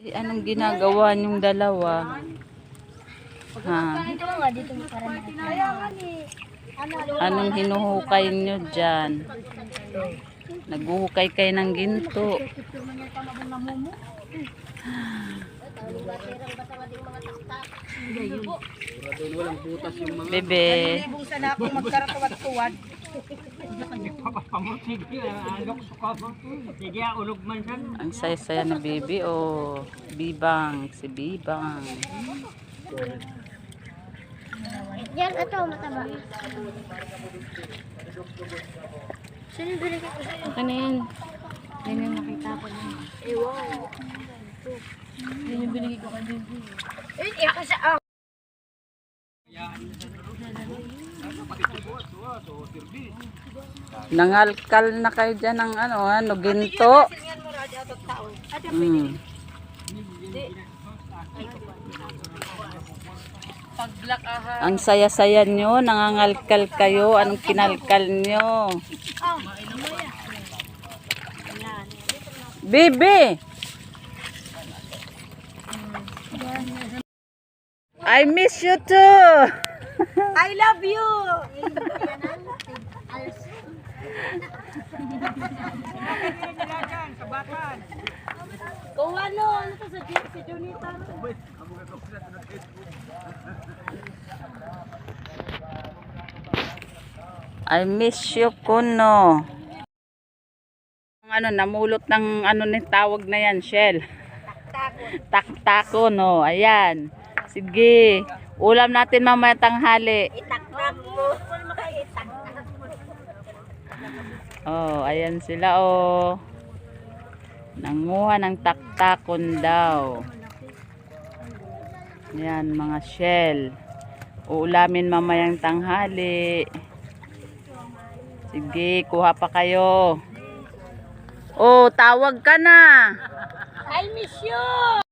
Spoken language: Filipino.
Ay, anong ginagawa niyong dalawa? Ha? Ano, Anong hinuhukay niyo dyan? Naghuhukay kayo ng ginto. Bebe, Ibong ang saya-saya ni Bebe oh. Bibang, si Bibang. Yan, ito, mataba. Sino ko sa'yo? Ano yan? Yan yung nakita ko na. Ewan. Yan yung binigay ko kay Bibi. Eh, iya ka sa Nangalkal na kayo dyan ng ano, ano, ginto. Mm. Ang saya-saya nyo, nangangalkal kayo. Anong kinalkal nyo? Bibi! I miss you too! I love you! Kung ano, ano to sa si Junita? I miss you, Kuno. Ang ano, namulot ng ano ni tawag na yan, Shell. Taktako, no. Ayan. Sige. Ulam natin mamaya tanghali. Itaktak mo. Oh, ayan sila, oh. Nanguha ng taktakon daw. Ayan, mga shell. Uulamin mamayang tanghali. Sige, kuha pa kayo. Oh, tawag ka na. I miss you!